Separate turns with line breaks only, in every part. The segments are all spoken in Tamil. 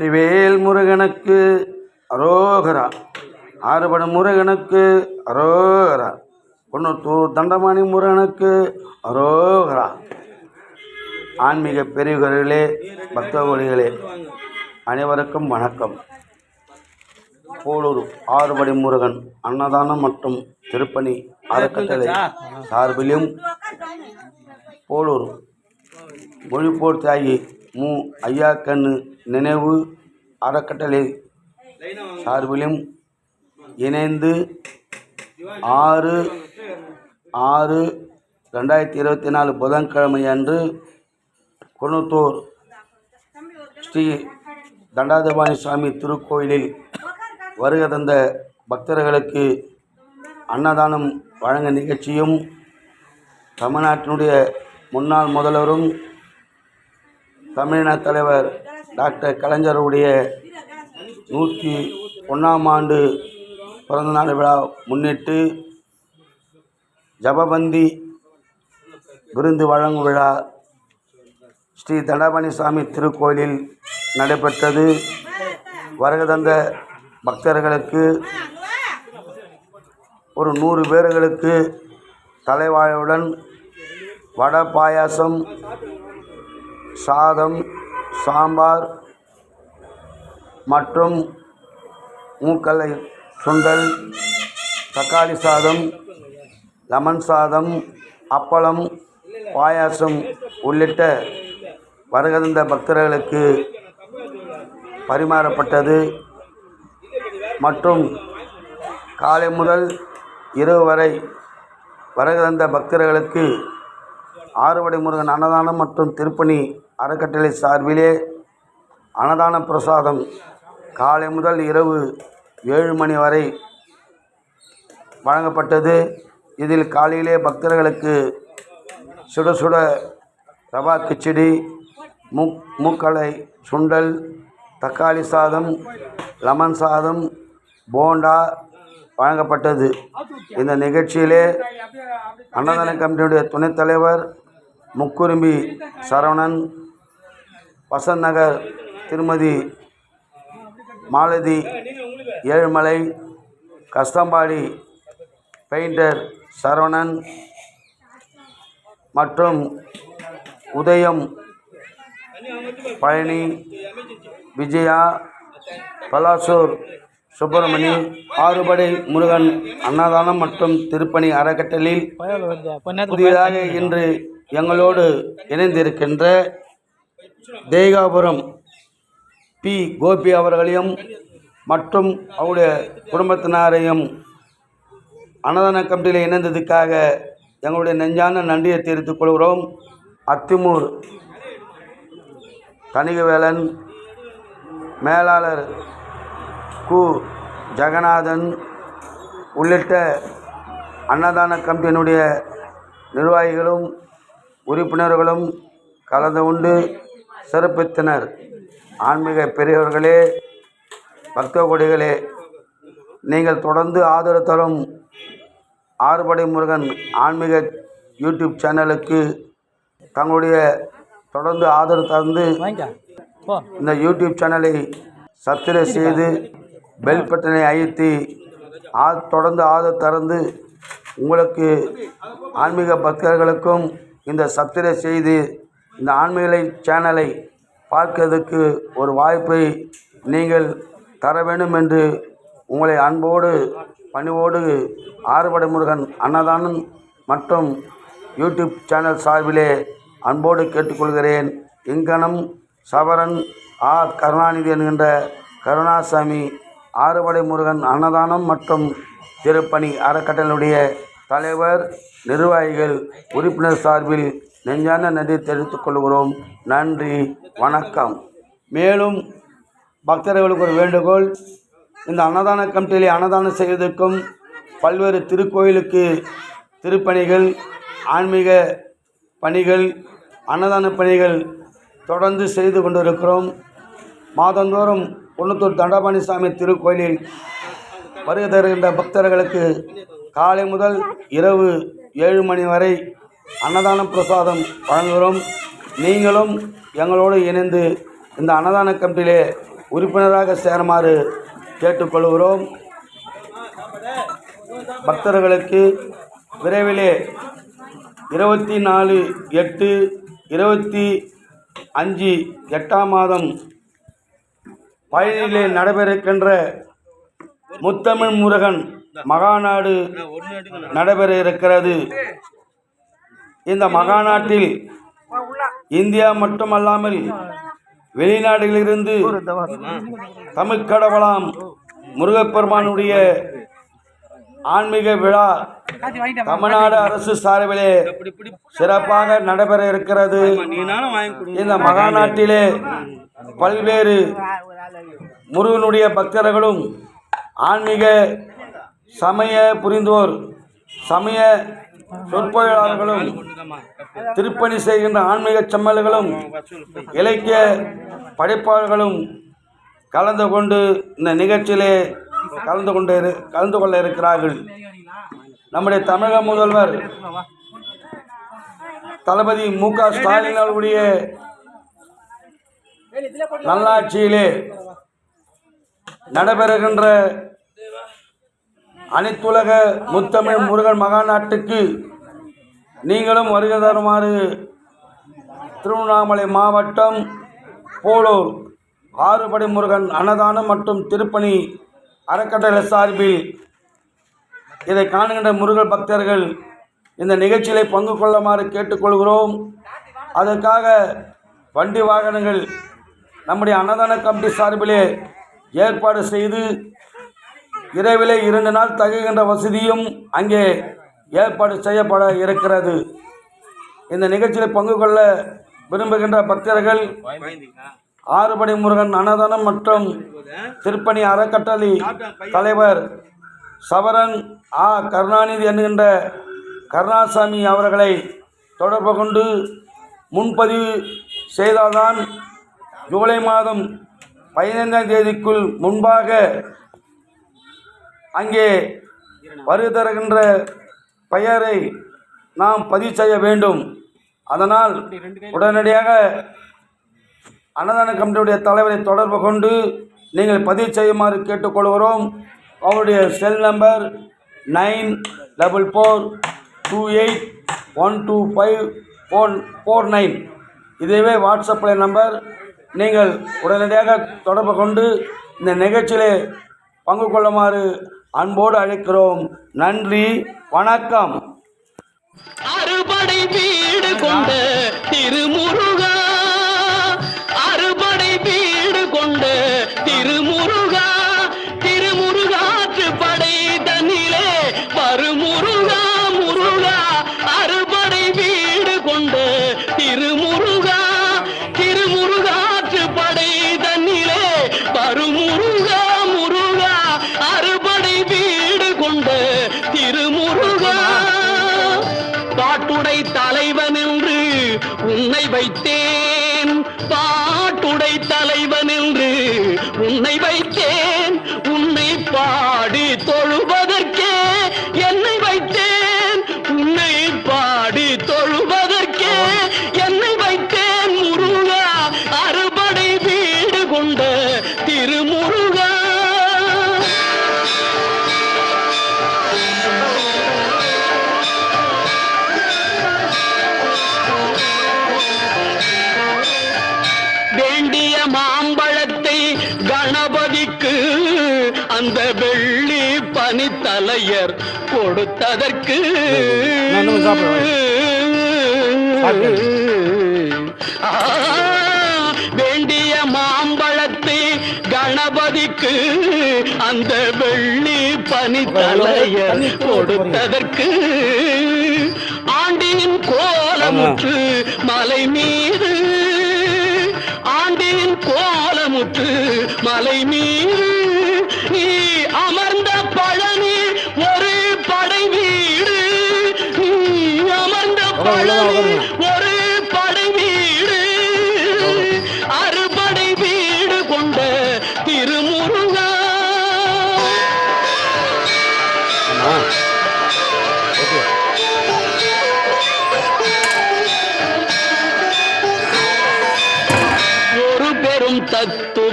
வெற்றிவேல் முருகனுக்கு அரோகரா. ஆறுபடும் முருகனுக்கு அரோகரா. குன்னத்தூர் தண்டமாணி முருகனுக்கு அரோகரா. ஆன்மீக பெரியவர்களே பக்தகோழிகளே அனைவருக்கும் வணக்கம். போலூர் ஆறுபடி முருகன் அன்னதானம் மற்றும் திருப்பணி அறக்கட்டளை சார்பிலும் போலூர் மொழிப்போர் தியாகி மு ஐயாக்கண்ணு நினைவு அறக்கட்டளை சார்பிலும் இணைந்து ஆறு ஆறு ரெண்டாயிரத்தி இருபத்தி நாலு புதன்கிழமை அன்று குணத்தூர் ஸ்ரீ தண்டாதபாணி சுவாமி திருக்கோயிலில் வருகை தந்த பக்தர்களுக்கு அன்னதானம் வழங்க நிகழ்ச்சியும் தமிழ்நாட்டினுடைய முன்னாள் முதல்வரும் தமிழின தலைவர் டாக்டர் கலைஞருடைய நூற்றி ஒன்றாம் ஆண்டு பிறந்தநாள் விழா முன்னிட்டு ஜபபந்தி விருந்து வழங்கும் விழா ஸ்ரீ தண்டாபாணி சுவாமி திருக்கோயிலில் நடைபெற்றது. வருகை தந்த பக்தர்களுக்கு ஒரு நூறு பேர்களுக்கு தலைவாழையுடன் வடை பாயாசம் சாதம் சாம்பார் மற்றும் மூக்கலை சுண்டல் தக்காளி சாதம் லெமன் சாதம் அப்பளம் பாயாசம் உள்ளிட்ட வருகந்த பக்தர்களுக்கு பரிமாறப்பட்டது. மற்றும் காலை முதல் இரவு வரை வருகந்த பக்தர்களுக்கு ஆறுபடை முருகன் அன்னதானம் மற்றும் திருப்பணி அறக்கட்டளை சார்பிலே அன்னதான பிரசாதம் காலை முதல் இரவு ஏழு மணி வரை வழங்கப்பட்டது. இதில் காலையிலே பக்தர்களுக்கு சுட சுட ரவா கிச்சடி மூக் மூக்கலை சுண்டல் தக்காளி சாதம் லெமன் சாதம் போண்டா வழங்கப்பட்டது. இந்த நிகழ்ச்சியிலே அன்னதான கமிட்டியுடைய துணைத் தலைவர் முக்குரும்பி சரவணன் வசந்த் நகர் திருமதி மாலதி ஏழுமலை கஸ்தம்பாடி பெயிண்டர் சரவணன் மற்றும் உதயம் பழனி விஜயா பலாசூர் சுப்பிரமணி ஆறுபடை முருகன் அன்னதானம் மற்றும் திருப்பணி அறக்கட்டளையில் புதியதாக இன்று எங்களோடு இணைந்திருக்கின்ற தேகாபுரம் பி. கோபி அவர்களையும் மற்றும் அவருடைய குடும்பத்தினாரையும் அன்னதான கமிட்டியில் இணைந்ததுக்காக எங்களுடைய நெஞ்சான நன்றியை தெரிவித்துக் கொள்கிறோம். அத்திமூர் கணிகவேலன் மேலாளர் கு. ஜெகநாதன் உள்ளிட்ட அன்னதான கமிட்டியினுடைய நிர்வாகிகளும் உறுப்பினர்களும் கலந்து கொண்டு சிறப்பித்தனர். ஆன்மீக பெரியவர்களே பக்த கொடிகளே நீங்கள் தொடர்ந்து ஆதரவு தரும் ஆறுபடை முருகன் ஆன்மீக யூடியூப் சேனலுக்கு தங்களுடைய தொடர்ந்து ஆதரவு தந்து இந்த யூடியூப் சேனலை சப்ஸ்கிரைப் செய்து பெல் பட்டனை அழுத்தி ஆ தொடர்ந்து ஆதரவு தந்து உங்களுக்கு ஆன்மீக பக்தர்களுக்கும் இந்த சப்ஸ்கிரைப் செய்து இந்த ஆன்மீக சேனலை பார்க்கிறதுக்கு ஒரு வாய்ப்பை நீங்கள் தர வேண்டும் என்று உங்களை அன்போடு பணிவோடு ஆறுபடை முருகன் அன்னதானம் மற்றும் யூடியூப் சேனல் சார்பிலே அன்போடு கேட்டுக்கொள்கிறேன். இங்கனம் சவரன் ஆ. கருணாநிதி என்கின்ற கருணாசாமி ஆறுபடை முருகன் அன்னதானம் மற்றும் திருப்பணி அறக்கட்டளையுடைய தலைவர் நிர்வாகிகள் உறுப்பினர் சார்பில் நெஞ்சான நன்றி தெரிவித்துக் கொள்கிறோம். நன்றி வணக்கம். மேலும் பக்தர்களுக்கு ஒரு வேண்டுகோள். இந்த அன்னதான கமிட்டியிலே அன்னதானம் செய்வதற்கும் பல்வேறு திருக்கோயிலுக்கு திருப்பணிகள் ஆன்மீக பணிகள் அன்னதான பணிகள் தொடர்ந்து செய்து கொண்டிருக்கிறோம். மாதந்தோறும் குன்னத்தூர் தண்டபாணி சாமி திருக்கோயிலில் வருகை தருகின்ற பக்தர்களுக்கு காலை முதல் இரவு ஏழு மணி வரை அன்னதான பிரசாதம் வழங்குகிறோம். நீங்களும் எங்களோடு இணைந்து இந்த அன்னதான கமிட்டியிலே உறுப்பினராக சேருமாறு கேட்டுக்கொள்கிறோம். பக்தர்களுக்கு விரைவிலே இருபத்தி நாலு எட்டு இருபத்தி அஞ்சு எட்டாம் மாதம் பயனிலே நடைபெறுகின்ற முத்தமிழ் முருகன் மகாநாடு நடைபெற இருக்கிறது. இந்த மகாநாட்டில் இந்தியா மட்டுமல்லாமல் வெளிநாடுகளிலிருந்து தமிழ் கடவுளாம் முருகப்பெருமானுடைய ஆன்மீக விழா தமிழ்நாடு அரசு சார்பிலே சிறப்பாக நடைபெற இருக்கிறது. இந்த மகாநாட்டிலே பல்வேறு முருகனுடைய பக்தர்களும் ஆன்மீக சமய புரிந்தோர் சமய சொற்பொழிவாளர்களும் திருப்பணி செய்கின்ற ஆன்மீக செம்மல்களும் இலக்கிய படைப்பாளர்களும் கலந்து கொண்டு இந்த நிகழ்ச்சியிலே கலந்து கொண்டு கலந்து கொள்ள இருக்கிறார்கள். நம்முடைய தமிழக முதல்வர் தளபதி மு க ஸ்டாலின் அவர்களுடைய நல்லாட்சியிலே நடைபெறுகின்ற அனைத்துலக முத்தமிழ் முருகன் மகாநாட்டுக்கு நீங்களும் வருகை தருமாறு திருவண்ணாமலை மாவட்டம் போலூர் ஆறுபடை முருகன் அன்னதானம் மற்றும் திருப்பணி அறக்கட்டளை சார்பில் இதை காணுகின்ற முருகன் பக்தர்கள் இந்த நிகழ்ச்சியிலே பங்கு கொள்ளுமாறு கேட்டுக்கொள்கிறோம். அதற்காக வண்டி வாகனங்கள் நம்முடைய அன்னதான கமிட்டி சார்பிலே ஏற்பாடு செய்து இரவிலே இரண்டு நாள் தங்குகின்ற வசதியும் அங்கே ஏற்பாடு செய்யப்பட இருக்கிறது. இந்த நிகழ்ச்சியில் பங்கு கொள்ள விரும்புகின்ற பக்தர்கள் ஆறுபடை முருகன் அன்னதானம் மற்றும் திருப்பணி அறக்கட்டளை தலைவர் சவரன் ஆ. கருணாநிதி என்கின்ற கருணாசாமி அவர்களை தொடர்பு கொண்டு முன்பதிவு செய்தால்தான் ஜூலை மாதம் பதினைந்தாம் தேதிக்குள் முன்பாக அங்கே வருகை தருகின்ற பெயரை நாம் பதிவு செய்ய வேண்டும். அதனால் உடனடியாக அன்னதான கமிட்டியுடைய தலைவரை தொடர்பு கொண்டு நீங்கள் பதிவு செய்யுமாறு கேட்டுக்கொள்கிறோம். அவருடைய cell number nine double four two eight one two five four four nine. இதுவே வாட்ஸ்அப்பில் நம்பர் நீங்கள் உடனடியாக தொடர்பு கொண்டு இந்த நிகழ்ச்சியிலே பங்கு கொள்ளுமாறு அன்போடு அழைக்கிறோம். நன்றி வணக்கம்.
அறுபடை வீடு கொண்ட திருமுருகா. வைத்தேன். பாட்டுடை தலைவர் கொடுத்ததற்கு வேண்டிய மாம்பழத்தை கணபதிக்கு அந்த வெள்ளி பனித்தலையர் கொடுத்ததற்கு ஆண்டின் கோலமுற்று மலை மீது ஆண்டின் கோலமுற்று மலை மீது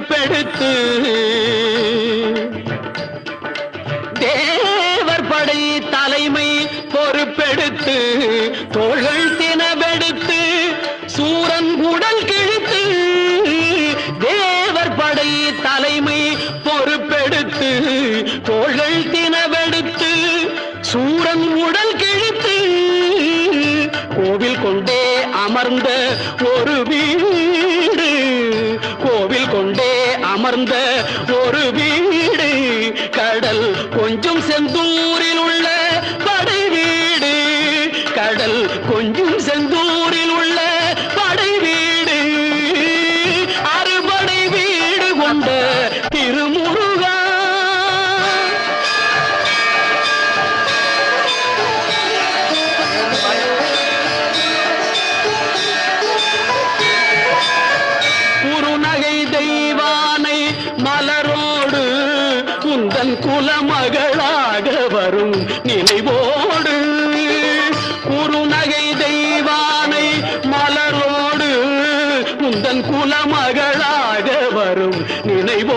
பொறுப்பெடுத்து தேவர் படை தலைமை பொறுப்பெடுத்து தோள்கள் தினவெடுத்து சூரன் உடல் கிழித்து தேவர் படை தலைமை பொறுப்பெடுத்து தோள்கள் தினவெடுத்து சூரன் உடல் கிழித்து கோவில் கொண்டே அமர்ந்த வீடு உந்தன் குலமகளாக வரும் நினைவோ